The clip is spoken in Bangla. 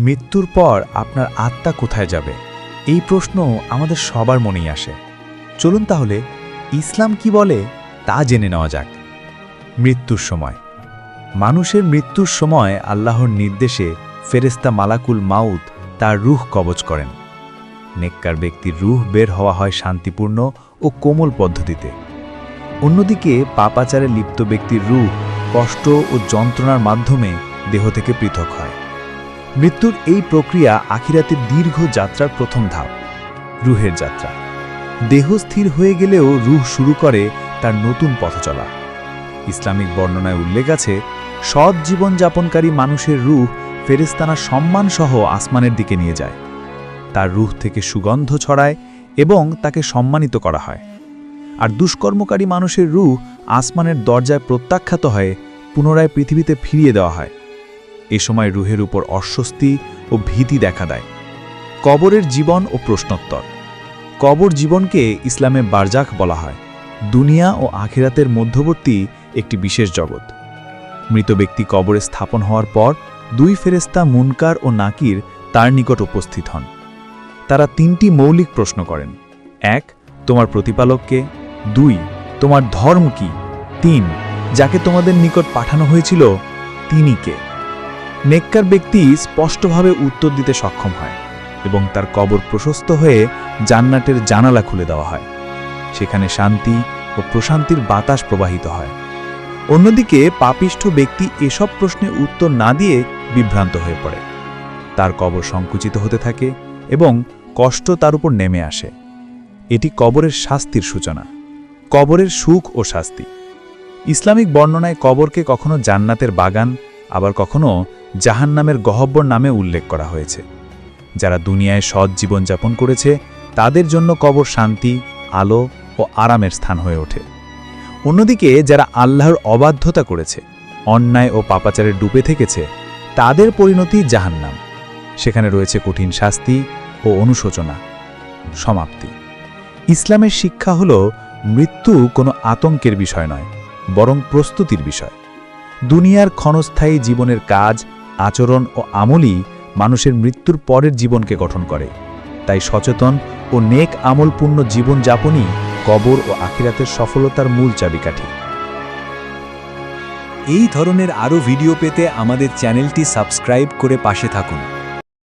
মৃত্যুর পর আপনার আত্মা কোথায় যাবে? এই প্রশ্ন আমাদের সবার মনেই আসে। চলুন তাহলে ইসলাম কি বলে তা জেনে নেওয়া যাক। মৃত্যুর সময়। মানুষের মৃত্যুর সময় আল্লাহর নির্দেশে ফেরেস্তা মালাকুল মাউত তার রুহ কবজ করেন। নেককার ব্যক্তির রুহ বের হওয়া হয় শান্তিপূর্ণ ও কোমল পদ্ধতিতে। অন্যদিকে পাপাচারে লিপ্ত ব্যক্তির রুহ কষ্ট ও যন্ত্রণার মাধ্যমে দেহ থেকে পৃথক হয়। মৃত্যুর এই প্রক্রিয়া আখিরাতের দীর্ঘ যাত্রার প্রথম ধাপ, রুহের যাত্রা। দেহ স্থির হয়ে গেলেও রুহ শুরু করে তার নতুন পথ চলা। ইসলামিক বর্ণনায় উল্লেখ আছে, সৎ জীবনযাপনকারী মানুষের রুহ ফেরেস্তানা সম্মানসহ আসমানের দিকে নিয়ে যায়। তার রুহ থেকে সুগন্ধ ছড়ায় এবং তাকে সম্মানিত করা হয়। আর দুষ্কর্মকারী মানুষের রুহ আসমানের দরজায় প্রত্যাখ্যাত হয়ে পুনরায় পৃথিবীতে ফিরিয়ে দেওয়া হয়। এ সময় রুহের উপর অস্বস্তি ও ভীতি দেখা দেয়। কবরের জীবন ও প্রশ্নোত্তর। কবর জীবনকে ইসলামে বারজাক বলা হয়। দুনিয়া ও আখিরাতের মধ্যবর্তী একটি বিশেষ জগৎ। মৃত ব্যক্তি কবরে স্থাপন হওয়ার পর দুই ফেরেস্তা মুনকার ও নাকির তার নিকট উপস্থিত হন। তারা তিনটি মৌলিক প্রশ্ন করেন। এক, তোমার প্রতিপালককে। দুই, তোমার ধর্ম কি। তিন, যাকে তোমাদের নিকট পাঠানো হয়েছিল, তিনি কে? নেককার ব্যক্তি স্পষ্টভাবে উত্তর দিতে সক্ষম হয় এবং তার কবর প্রশস্ত হয়ে জান্নাতের জানালা খুলে দেওয়া হয়। সেখানে শান্তি ও প্রশান্তির বাতাস প্রবাহিত হয়। অন্যদিকে পাপিষ্ঠ ব্যক্তি এসব প্রশ্নে উত্তর না দিয়ে বিভ্রান্ত হয়ে পড়ে। তার কবর সংকুচিত হতে থাকে এবং কষ্ট তার উপর নেমে আসে। এটি কবরের শাস্তির সূচনা, কবরের সুখ ও শাস্তি। ইসলামিক বর্ণনায় কবরকে কখনো জান্নাতের বাগান, আবার কখনো জাহান্নামের গহব্বর নামে উল্লেখ করা হয়েছে। যারা দুনিয়ায় সৎ জীবনযাপন করেছে, তাদের জন্য কবর শান্তি, আলো ও আরামের স্থান হয়ে ওঠে। অন্যদিকে, যারা আল্লাহর অবাধ্যতা করেছে, অন্যায় ও পাপাচারে ডুবে থেকেছে, তাদের পরিণতি জাহান্নাম। সেখানে রয়েছে কঠিন শাস্তি ও অনুশোচনা। সমাপ্তি। ইসলামের শিক্ষা হল, মৃত্যু কোনো আতঙ্কের বিষয় নয়, বরং প্রস্তুতির বিষয়। দুনিয়ার ক্ষণস্থায়ী জীবনের কাজ আচরণ ও আমলই মানুষের মৃত্যুর পরের জীবনকে গঠন করে। তাই সচেতন ও নেক আমলপূর্ণ জীবনযাপনই কবর ও আখিরাতের সফলতার মূল চাবিকাঠি। এই ধরনের আরও ভিডিও পেতে আমাদের চ্যানেলটি সাবস্ক্রাইব করে পাশে থাকুন।